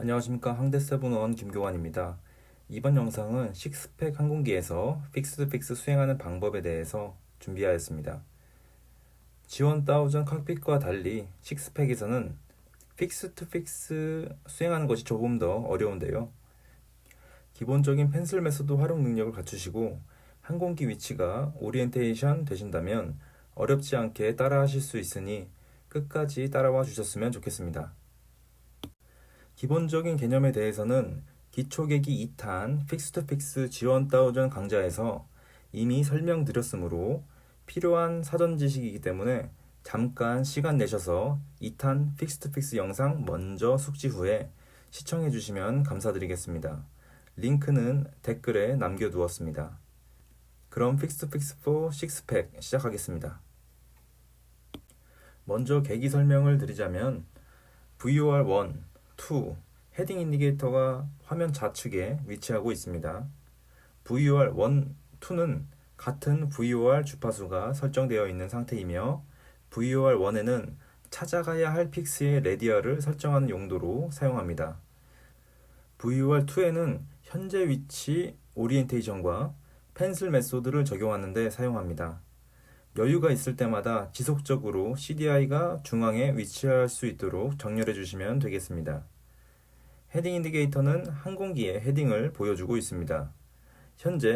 안녕하십니까 항대 세븐원 김교환입니다. 이번 영상은 식스팩 항공기에서 픽스드 픽스 수행하는 방법에 대해서 준비하였습니다. 지원 다우전 칵핏과 달리 식스팩에서는 픽스 투 픽스 수행하는 것이 조금 더 어려운데요. 기본적인 펜슬 메소드 활용 능력을 갖추시고 항공기 위치가 오리엔테이션 되신다면 어렵지 않게 따라 하실 수 있으니 끝까지 따라와 주셨으면 좋겠습니다. 기본적인 개념에 대해서는 기초계기 2탄 픽스트 픽스 지원 다우전 강좌에서 이미 설명드렸으므로 필요한 사전 지식이기 때문에 잠깐 시간 내셔서 2탄 픽스트 픽스 영상 먼저 숙지 후에 시청해 주시면 감사드리겠습니다. 링크는 댓글에 남겨 두었습니다. 그럼 픽스트 픽스 4 식스팩 시작하겠습니다. 먼저 계기 설명을 드리자면 VOR 1 2 헤딩 인디게이터가 화면 좌측에 위치하고 있습니다. VOR 1, 2는 같은 VOR 주파수가 설정되어 있는 상태이며 VOR 1에는 찾아가야 할 픽스의 레디얼을 설정하는 용도로 사용합니다. VOR 2에는 현재 위치 오리엔테이션과 펜슬 메소드를 적용하는 데 사용합니다. 여유가 있을 때마다 지속적으로 CDI가 중앙에 위치할 수 있도록 정렬해 주시면 되겠습니다. 헤딩 인디게이터는 항공기의 헤딩을 보여주고 있습니다. 현재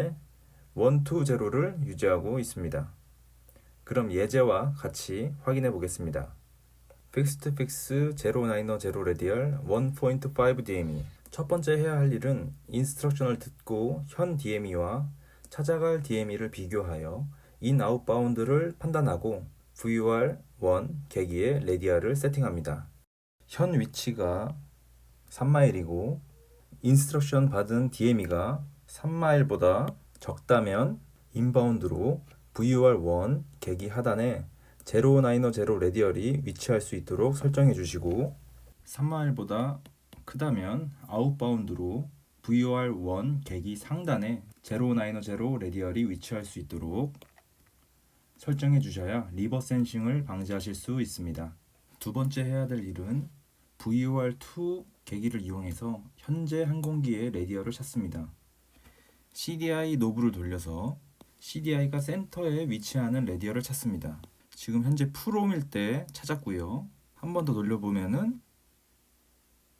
1, 2, 0를 유지하고 있습니다. 그럼 예제와 같이 확인해 보겠습니다. 픽스트 픽스 090 0 레디얼 1.5 DME 첫 번째 해야 할 일은 인스트럭션을 듣고 현 DME와 찾아갈 DME를 비교하여 인 아웃 바운드를 판단하고 VOR 1 계기의 레디아를 세팅합니다. 현 위치가 3마일이고 인스트럭션 받은 DME가 3마일보다 적다면 인바운드로 VOR 1 계기 하단에 090 레디얼이 위치할 수 있도록 설정해 주시고 3마일보다 크다면 아웃바운드로 VOR 1 계기 상단에 090 레디얼이 위치할 수 있도록 설정해 주셔야 리버 센싱을 방지하실 수 있습니다. 두 번째 해야 될 일은 VOR2 계기를 이용해서 현재 항공기의 레디얼을 찾습니다. CDI 노브를 돌려서 CDI가 센터에 위치하는 레디얼을 찾습니다. 지금 현재 프롬일 때 찾았고요. 한 번 더 돌려보면은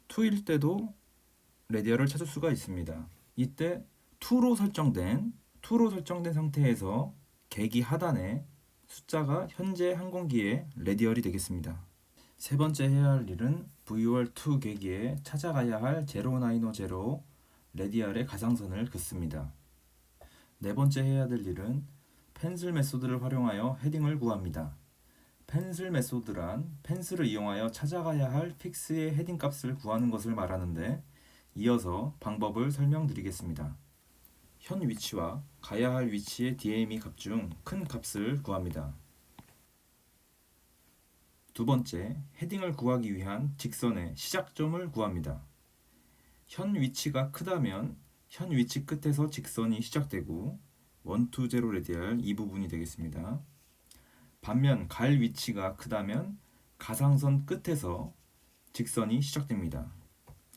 2일 때도 레디얼을 찾을 수가 있습니다. 이때 2로 설정된 2로 설정된 상태에서 계기 하단에 숫자가 현재 항공기의 레디얼이 되겠습니다. 세 번째 해야 할 일은 VOR2 계기에 찾아가야 할 0950 레디얼의 가상선을 긋습니다. 네 번째 해야 될 일은 펜슬 메소드를 활용하여 헤딩을 구합니다. 펜슬 메소드란 펜슬을 이용하여 찾아가야 할 픽스의 헤딩 값을 구하는 것을 말하는데 이어서 방법을 설명드리겠습니다. 현 위치와 가야 할 위치의 DME 값 중 큰 값을 구합니다. 두 번째, 헤딩을 구하기 위한 직선의 시작점을 구합니다. 현 위치가 크다면 현 위치 끝에서 직선이 시작되고 1, 2, 0 레디얼 이 부분이 되겠습니다. 반면 갈 위치가 크다면 가상선 끝에서 직선이 시작됩니다.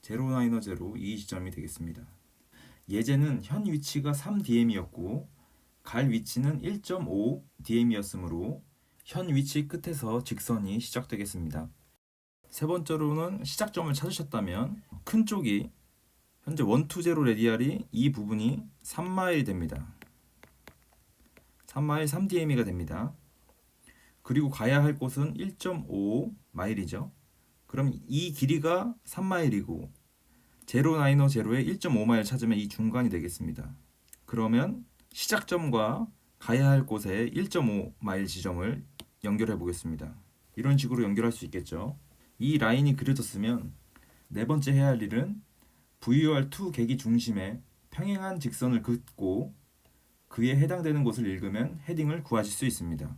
090, 이 지점이 되겠습니다. 예제는 현 위치가 3DM이었고 갈 위치는 1.5 DM이었으므로 현 위치 끝에서 직선이 시작되겠습니다. 세 번째로는 시작점을 찾으셨다면 큰 쪽이 현재 1, 2, 0 레디알이 이 부분이 3마일이 됩니다. 3마일 3DM이가 됩니다. 그리고 가야 할 곳은 1.5 마일이죠. 그럼 이 길이가 3마일이고 0950의 1.5 마일 찾으면 이 중간이 되겠습니다. 그러면 시작점과 가야 할 곳의 1.5 마일 지점을 연결해 보겠습니다. 이런 식으로 연결할 수 있겠죠. 이 라인이 그려졌으면 네 번째 해야 할 일은 VOR2 계기 중심에 평행한 직선을 긋고 그에 해당되는 곳을 읽으면 헤딩을 구하실 수 있습니다.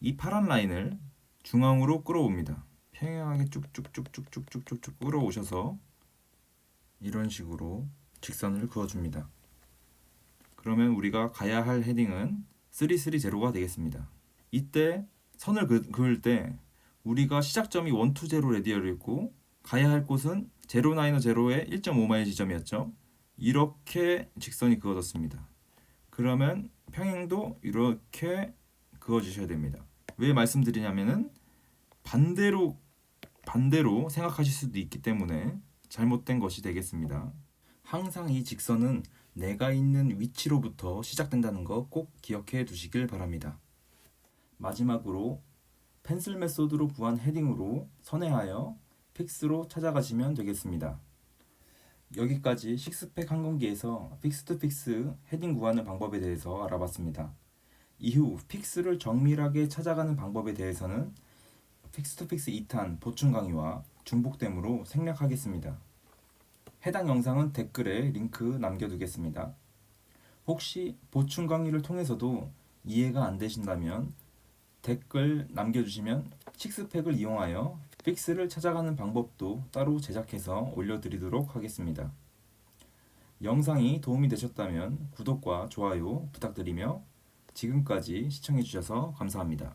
이 파란 라인을 중앙으로 끌어옵니다. 평행하게 쭉쭉쭉쭉쭉쭉쭉 끌어오셔서 이런 식으로 직선을 그어줍니다. 그러면 우리가 가야 할 헤딩은 330가 되겠습니다. 이때 선을 그, 그을 때 우리가 시작점이 1, 2, 0 레디얼이 있고 가야 할 곳은 제로 나이너 제로의 1.5마일 지점이었죠. 이렇게 직선이 그어졌습니다. 그러면 평행도 이렇게 그어주셔야 됩니다. 왜 말씀드리냐면은 반대로 반대로 생각하실 수도 있기 때문에 잘못된 것이 되겠습니다. 항상 이 직선은 내가 있는 위치로부터 시작된다는 거 꼭 기억해 두시길 바랍니다. 마지막으로 펜슬 메소드로 구한 헤딩으로 선회하여 픽스로 찾아가시면 되겠습니다. 여기까지 식스팩 항공기에서 픽스 투 픽스 헤딩 구하는 방법에 대해서 알아봤습니다. 이후 픽스를 정밀하게 찾아가는 방법에 대해서는 픽스 투 픽스 2탄 보충 강의와 중복됨으로 생략하겠습니다. 해당 영상은 댓글에 링크 남겨두겠습니다. 혹시 보충 강의를 통해서도 이해가 안 되신다면 댓글 남겨주시면 식스팩을 이용하여 픽스를 찾아가는 방법도 따로 제작해서 올려드리도록 하겠습니다. 영상이 도움이 되셨다면 구독과 좋아요 부탁드리며 지금까지 시청해주셔서 감사합니다.